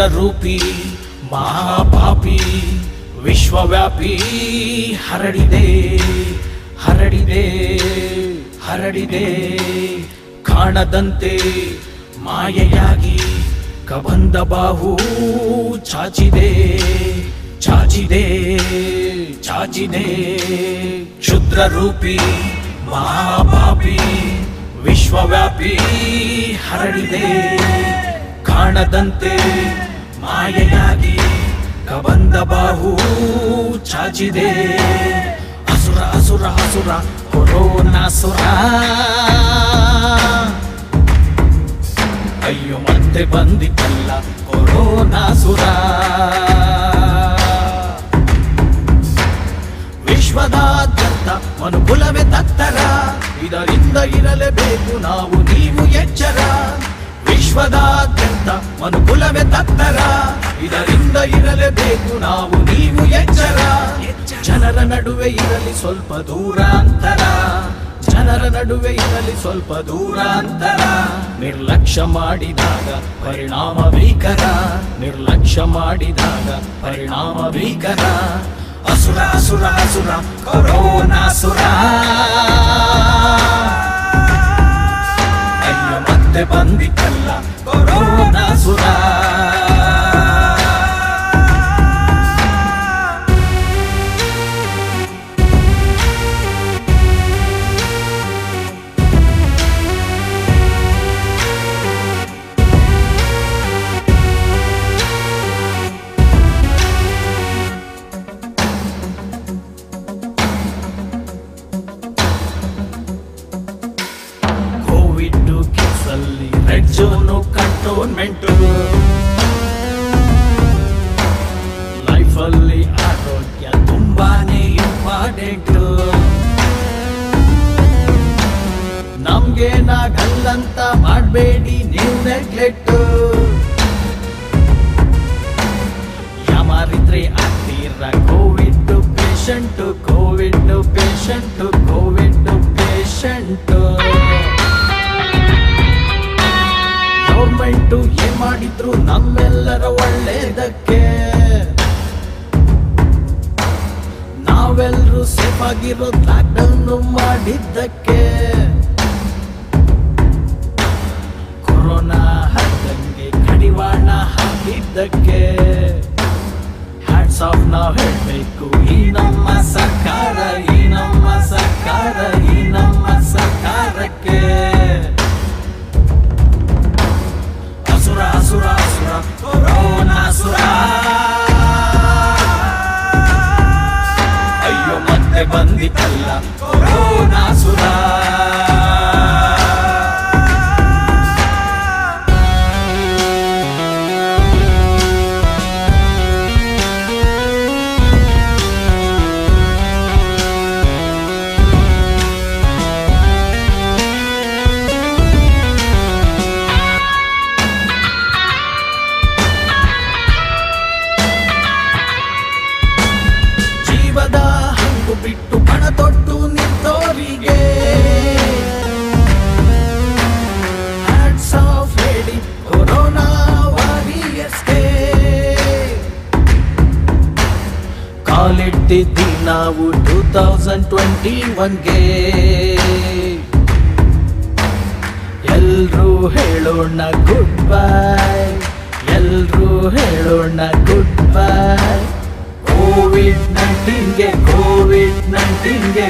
ಕ್ಷುದ್ರರೂಪಿ ಮಹಾಪಾಪಿ, ವಿಶ್ವವ್ಯಾಪಿ, ಹರಡಿದೆ ಹರಡಿದೆ ಹರಡಿದೆ. ಕಾಣದಂತೆ ಮಾಯೆಯಾಗಿ ಕಬಂದ ಬಾಹು ಚಾಚಿದೆ ಚಾಚಿದೆ ಚಾಚಿದೆ. ಕ್ಷುದ್ರರೂಪಿ, ಮಹಾಪಾಪಿ, ವಿಶ್ವವ್ಯಾಪಿ, ಹರಡಿದೆ. ಕಾಣದಂತೆ ಮಾಯೆಯಾಗಿ ಕಬಂದ ಬಾಹು ಚಾಚಿದೆ. ಅಸುರ ಅಸುರ ಅಸುರ ಕೊರೋನಾಸುರ ಅಯ್ಯೋ, ಮತ್ತೆ ಬಂದಿತ್ತಲ್ಲ ಕೊರೋನಾಸುರ ವಿಶ್ವದಾದ್ಯಂತ ಮನುಕುಲವೇ ತತ್ತರ ಇದರಿಂದ ಇರಲೇಬೇಕು ನಾವು ನೀವು ಎಚ್ಚರ. ವಿಶ್ವದಾದ್ಯಂತ ಮನುಕುಲವೇ ತತ್ತರ ಇದರಿಂದ ಇರಲೇಬೇಕು ನಾವು, ನೀವು ಎಚ್ಚರ. ಜನರ ನಡುವೆ ಇರಲಿ ಸ್ವಲ್ಪ ದೂರಾಂತರ. ಜನರ ನಡುವೆ ಇರಲಿ ಸ್ವಲ್ಪ ದೂರಾಂತರ. ನಿರ್ಲಕ್ಷ್ಯ ಮಾಡಿದಾಗ ಪರಿಣಾಮ ಭೀಕರ. ನಿರ್ಲಕ್ಷ್ಯ ಮಾಡಿದಾಗ ಪರಿಣಾಮ ಭೀಕರ. ಅಸುರ ಅಸುರ ಅಸುರ ಅಯ್ಯೋ ಝೋನು ಕಂಟೋನ್ಮೆಂಟು. ಲೈಫಲ್ಲಿ ಆರೋಗ್ಯ ತುಂಬಾನೇ ಇಂಪಾರ್ಟೆಂಟು. ಗಲ್ಲಂತ ಮಾಡಬೇಡಿ ನೀವು ನೆಗ್ಲೆಕ್ಟು. ನಾವೆಲ್ಲರೂ ಸೇಫ್ ಆಗಿರೋ ಲಾಕ್ಡೌನ್ ಮಾಡಿದ್ದಕ್ಕೆ. ಕೊರೋನಾ ಹರದಂಗೆ ಕಡಿವಾಣ ಹಾಕಿದ್ದಕ್ಕೆ. ಹ್ಯಾಟ್ಸ್ ಆಫ್ ನಾವು ಹೇಳಬೇಕು, ಈ ನಮ್ಮ ಸರ್ಕಾರ. ಮತ್ತೆ ಬಂದಿತ್ತಲ್ಲ ಕೊರೋನಾಸುರ ಜೀವದ ಕಾಲಿಟ್ಟಿದ್ದಿ ನಾವು ಟೂ ತೌಸಂಡ್ ಟ್ವೆಂಟಿ ಒನ್ಗೆ ಎಲ್ರೂ ಹೇಳೋಣ ಗುಡ್ ಬೈ ಎಲ್ರೂ ಹೇಳೋಣ ಗುಡ್ ಬೈ ಕೋವಿಡ್ ನೈನ್ಟೀನ್ಗೆ ಕೋವಿಡ್ ನೈನ್ಟೀನ್ಗೆ